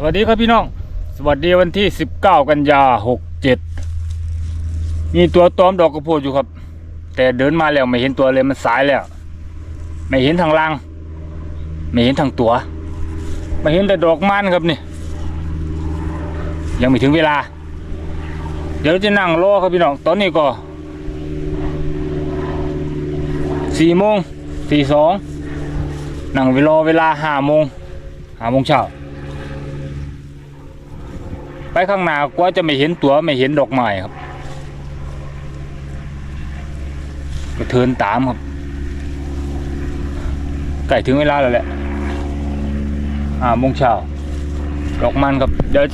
สวัสดีครับพี่น้อง สวัสดีวันที่ 19 กันยา 67 มีตัวตอมดอกกระโพดอยู่ครับ แต่เดินมาแล้วไม่เห็นตัวเลยมันสายแล้ว ไม่เห็นทางล่าง ไม่เห็นทางตัว ไม่เห็นแต่ดอกมันครับนี่ ยังไม่ถึงเวลา เดี๋ยวจะนั่งรอครับพี่น้อง ตอนนี้ก็สี่โมงสี่สองนั่งเวลาเวลาห้าโมงห้าโมงเช้า ข้างหน้ากว่าจะไม่เห็นตัวไม่เห็นดอกไม้ครับก็เทินตามครับใกล้ถึงเวลาแล้วแหละอ่ามงเช้าดอกมันครับเดี๋ยว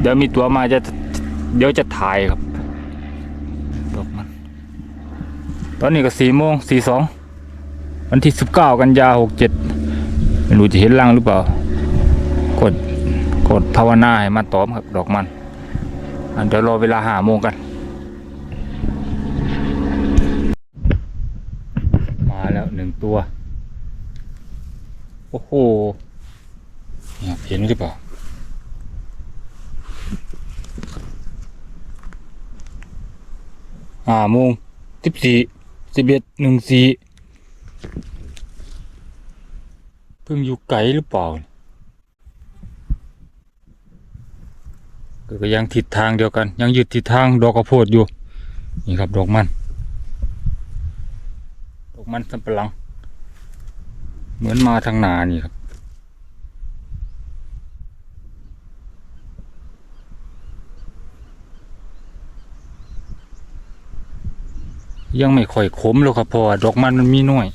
เดี๋ยวมีตัวมาจะเดี๋ยวจะถ่ายครับดอกมัน ตอนนี้ก็สี่โมงสี่สองวันที่สิบเก้ากันยาหกเจ็ดไม่รู้จะเห็นรังหรือเปล่ากด กดภาวนาให้มันตอมครับ ดอกมันอันเดี๋ยวรอเวลาหาโมงกัน มาแล้วหนึ่งตัว โอ้โหเนี่ยเห็นหรือเปล่าห้าโมงสิบสี่สิบเอ็ดหนึ่งสี่เพิ่งอยู่ไกลหรือเปล่า ก็ยังทิศทางเดียวกัน ยังยึดทิศทางดอกกระโพดอยู่ นี่ครับดอกมันดอกมันสำปะหลัง เหมือนมาทางนานี่ครับยังไม่ค่อยขมแล้วครับเพราะว่าดอกมันมันมีน้อย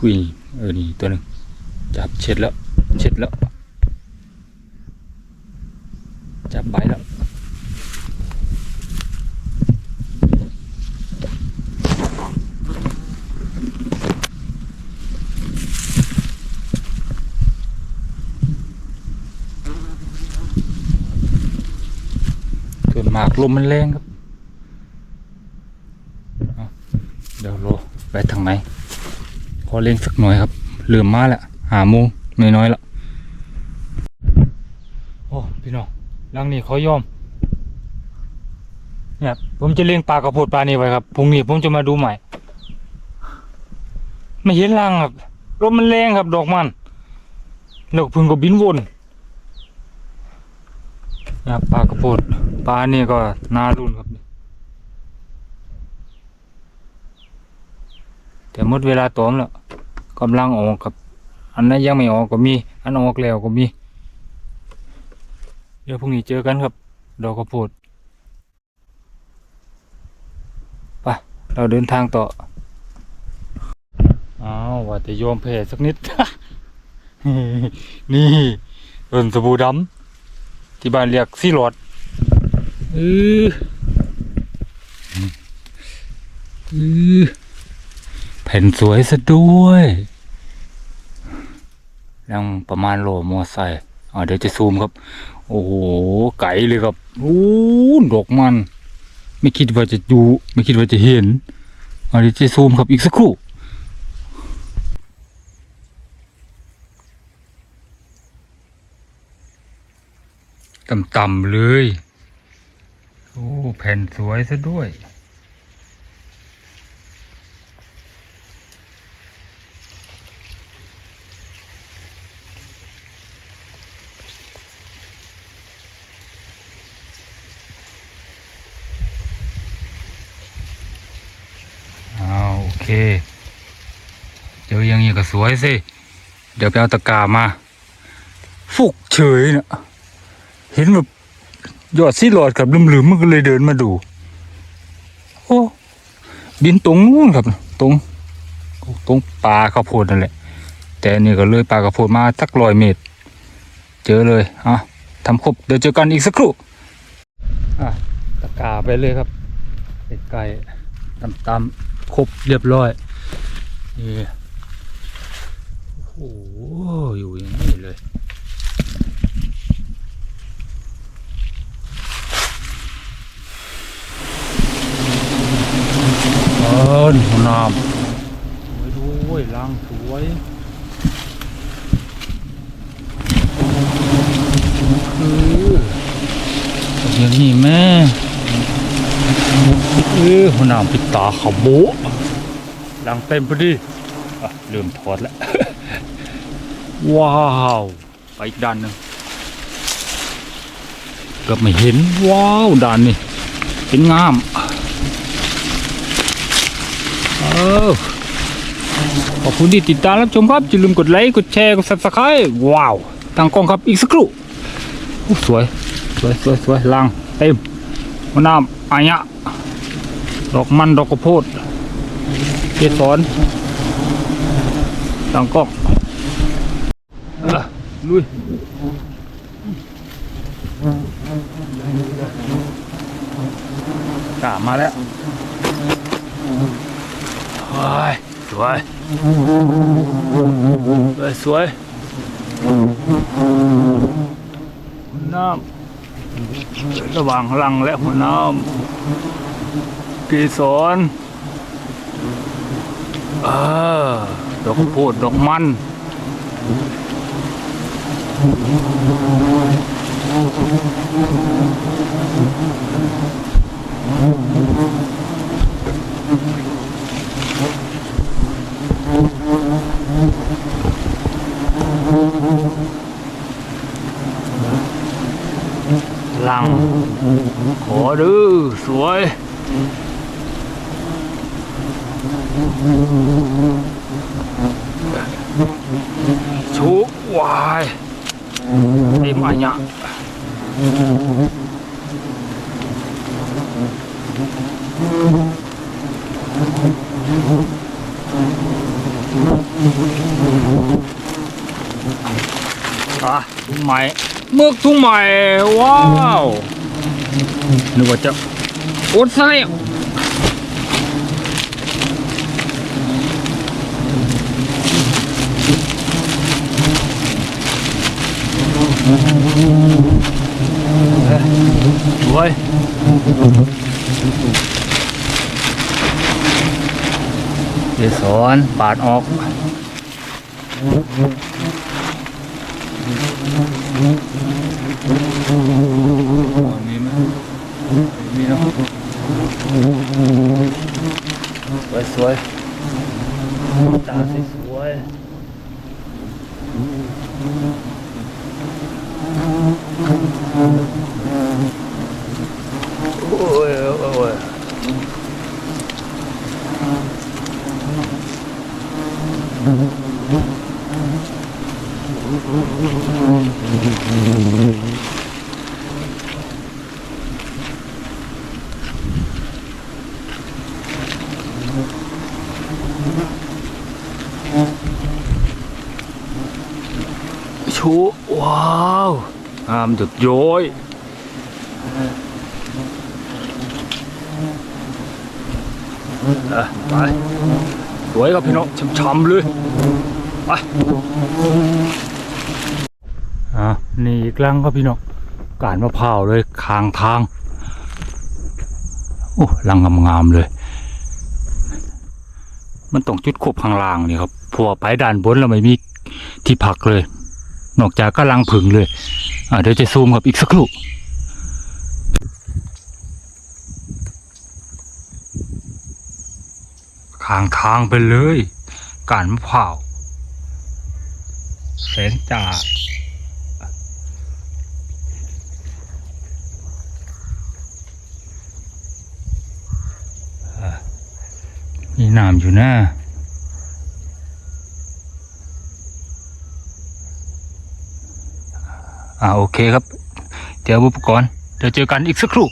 กุยเออนี่ตัวหนึ่งจับเช็ดแล้ว เช็ดแล้ว จับใบแล้วส่วนมากลมมันแรงครับเอาเดี๋ยวโลไปทางไหน พอ เล่นสักหน่อยครับเริ่มมาแล้วหาโมงน้อยๆแล้วโอ้พี่น้องลังนี้เขายอมเนี่ยผมจะเลี้ยงปลากระโพดปลานี่ไว้ครับพรุ่งนี้ผมจะมาดูใหม่ ไม่เห็นรังครับลมมันแรงครับดอกมันดอกพึ่งก็บินวนนะครับปลากระโพดปลานี่ก็น่ารุนครับแต่หมดเวลาตอมแล้ว กำลังออกครับ อันนั้นยังไม่ออกก็มี อันออกแล้วก็มี เดี๋ยวพรุ่งนี้เจอกันครับ ดอกกระโพดไปเราเดินทางต่อ อ้าวว่าจะยอมแพ้สักนิด นี่ต้นสบู่ดำที่บ้านเรียกซี่หลอดอืออือ แผ่นสวยซะด้วยยังประมาณโลมอไซค์อ่าเดี๋ยวจะซูมครับ โอ้โห ไก่เลยครับโอ้ดอกมัน ไม่คิดว่าจะดูไม่คิดว่าจะเห็นอ่าเดี๋ยวจะซูมครับอีกสักครู่ต่ำๆเลย โอ้ แผ่นสวยซะด้วย อ้าวโอเค เจออย่างนี้ก็สวยสิ เดี๋ยวไปเอาตะกร้ามา ฟุกเฉยเนะเห็นแบบยอดซีหลอดกับลืมๆมันก็เลยเดินมาดู โอ้บินตรงนู้นครับ ตรงตรงปลาข้าวโพดนั่นแหละ แต่นี่ก็เลยปลากระโพดมาสักร้อยเมตร เจอเลยอะทำครบเดี๋ยวเจอกันอีกสักครู่อะตะกร้าไปเลยครับใกลๆตามๆครบเรียบร้อยนี่โอ้โห อยู่อย่างนี้เลย เลย เออนี่ห้องน้ำสวยด้วยล้างสวยคืออย่างนี้แม่เออห้องน้ำปิดตาขาโบ๊ะล้างเต็มพอดีลืมถอดแล้ว ว้าว ไปอีกด้านหนึ่งกือบไม่เห็นว้าวด้านนี้เป็นงามเออขอบคุณที่ติดตามรับชมครับอย่าลืมกดไลค์กดแชร์กด subscribe ว้าวตั้งกล้องครับอีกสักครู่สวย สวยสวยสวยลังเต็มมะนาวอายะ ดอกมันดอกกระโพดเกสรตั้งกล้องลุยกล้ามาแล้วโอ้ยสวย สวยสวยหัวน้ำระหว่างลังและหัวน้ำ กสรเออดอกโพดดอกมันลังขอดื้อสวย ชุกวายเต็มอันยะอะทุ่งใหม่เมือกทุ่งใหม่ว้าวนึกว่าจะอดซะแล้วสวยเดสอนปาดออกมีไหมมีเนาะสวยสวยตาสวย โอ้ อ้ยชูว้ามจุดโย้อยไปสวยครับพี่น้องช้ำๆเลยไปอะนี่อีกครั้งครับพี่น้องการมะพร้าวเลยคางทางโอ้ลังงามๆเลย มันต้องจุดควบข้างล่างนี่ครับพราะวไปด้านบนแล้วไม่มีที่พักเลย นอกจากก็ลังผึ่งเลย เดี๋ยวจะซูมครับอีกสักครู่ข้างทางไปเลยการมะพร้าวแสงจ้าอะมีน้ำอยู่นะ อ่าโอเคครับ เดี๋ยวอุปกรณ์เดี๋ยวเจอกันอีกสักครู่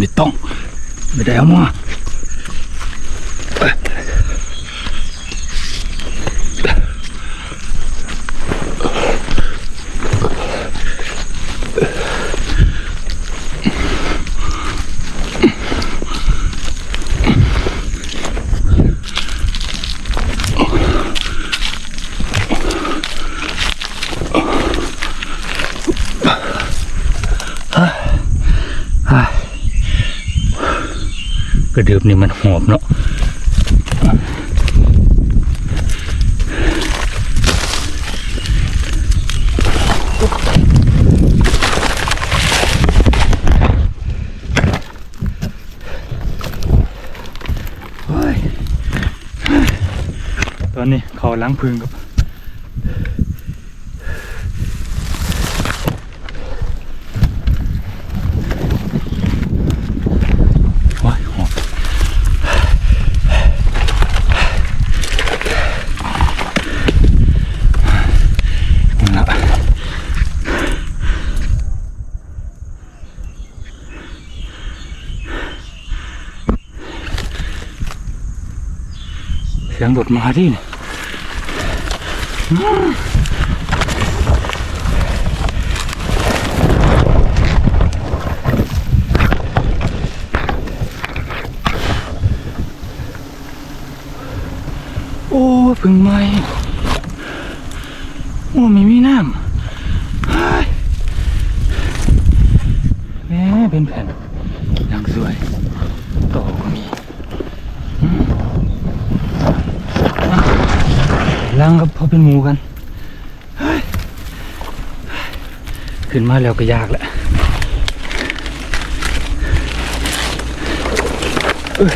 ไม่ต้อง ไม่ได้เอามา ระเดือบนี่มันหอมเนาะตอนนี้เขาล้างพึ่งกับ โอ้ยหอมนั่นละเสียงรถมาที่นี่โอ้พึ่งไม่โอ้ไม่มีน้ำเฮ้ยแหม่เป็นแผ่นยังสวยต่อก็มีอืมอะ ล้างกับพอเป็นหมูกัน ขึ้นมาแล้วก็ยากแหละเอ้ย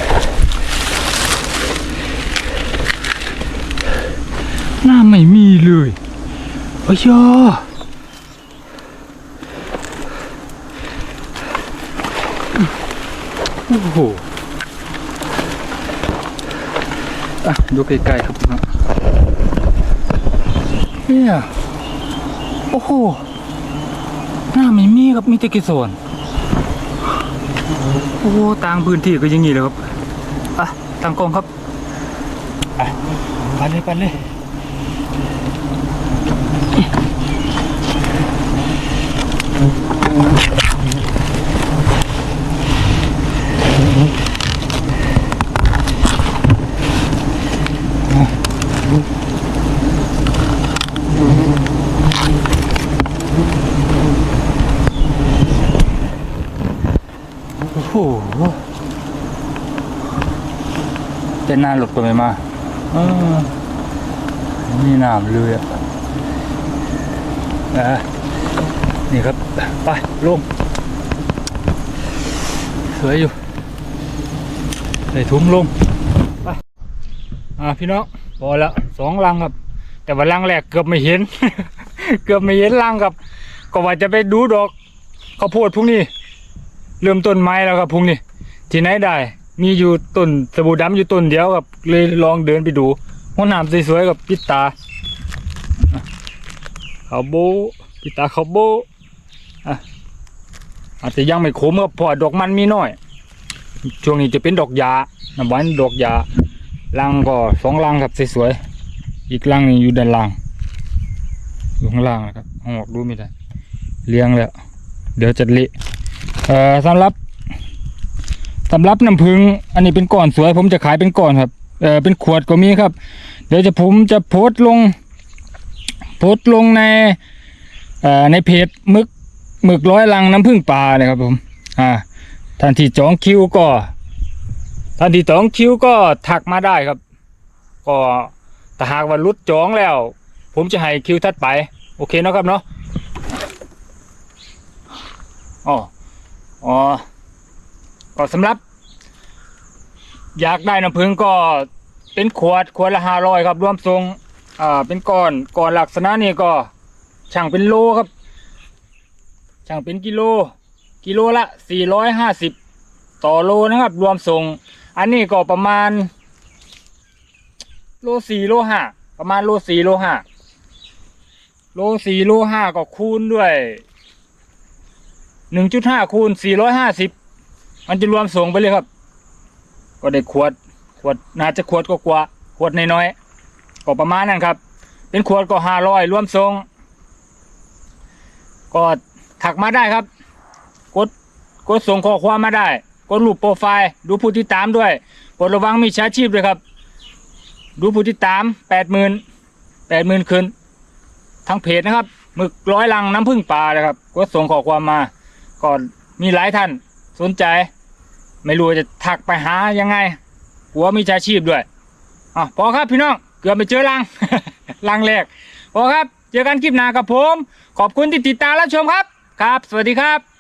น้ำไม่มีเลยโอ้ยอโอ้โห อะ ดูไกลๆครับนะ เนี่ย โอ้โห หน้ามีมีครับมีแต่กีโซนโอ้โหต่างพื้นที่ก็อยังงี้เลยครับ อะต่างกล้องครับ อะ ไปเลยไปเลย หน้าหลบก็ไม่มาเออนี่น้ำเลยอะอะนี่ครับ ไปลงสวยอยู่ใส่ถุงลงไปอ่าพี่น้องพอแล้วสองลังครับ แต่ว่าลังแรกเกือบไม่เห็น เกือบไม่เห็นลังครับ ก็ว่าจะไปดูดอกข้าวโพดพรุ่งนี้ เริ่มต้นไม้แล้วครับพรุ่งนี้ ที่ไหนได้ มีอยู่ต้นสบู่ดำอยู่ต้นเดียวครับ เลยลองเดินไปดูห้องน้ำสวยๆกับปิตาเขาโบปิตาเขาโบอะอาจจะยังไม่ขมครับพราะว่าดอกมันมีน้อย ช่วงนี้จะเป็นดอกยาน้ำหวานดอกยาลังก็สองลังครับสวยๆอีกลังนึงอยู่ด้านล่างอยู่ข้างล่างนะครับเอาออกดูไม่ได้เลี้ยงแล้ว เดี๋ยวจะเละเอ่อสำหรับ สำหรับน้ำผึ้งอันนี้เป็นก้อนสวย ผมจะขายเป็นก้อนครับเออเป็นขวดก็มีครับ เดี๋ยวจะผมจะโพสต์ลง โพสต์ลงในเอ่อในเพจมึกหมึกร้อยลังน้ำผึ้งปลาเลยครับผมอ่าท่านที่จองคิวก็ท่านที่จองคิวก็ทักมาได้ครับ ก็ถ้าหากว่ารุดจองแล้ว ผมจะให้คิวทัดไป โอเคเนาะครับเนาะอ๋ออ๋อ ก็สำหรับ อยากได้น้ำผึ้งก็เป็นขวดขวดละห้าร้อยครับ รวมทรงอ่าเป็นก้อนก้อนลักษณะนี้ก็ช่างเป็นโลครับ ช่างเป็นกิโล กิโลละสี่ร้อยห้าสิบต่อโลนะครับ รวมส่ง อันนี้ก็ประมาณ โลสี่โลห้าประมาณโลสี่โลห้าโลสี่โลห้าก็คูณด้วยหนึ่งจุดห้าคูณสี่ร้อยห้าสิบ มันจะรวมส่งไปเลยครับ ก็ได้ขวด ขวดน่าจะขวดก็กว่าขวดน้อยๆก็ประมาณนั้นครับ เป็นขวดก็ห้าร้อยรวมส่งก็ถักมาได้ครับ กดกดส่งข้อความมาได้ กดรูปโปรไฟล์ ดูผู้ติดตามด้วยกดระวังมีชาชีพด้วยครับ ดูผู้ติดตามแปดหมื่นแปดหมื่นขึ้นทั้งเพจนะครับหมึกร้อยลังน้ำผึ้งปลาเลยครับ กดส่งข้อความมา ก่อนมีหลายท่าน สนใจ ไม่รู้จะถักไปหายังไงกลัวมีชาชีพด้วยอ๋อพอครับพี่น้องเกือบไปเจอลังลังแรกพอครับ เจอกันคลิปหน้ากับผม ขอบคุณที่ติดตามรับชมครับ ครับ สวัสดีครับ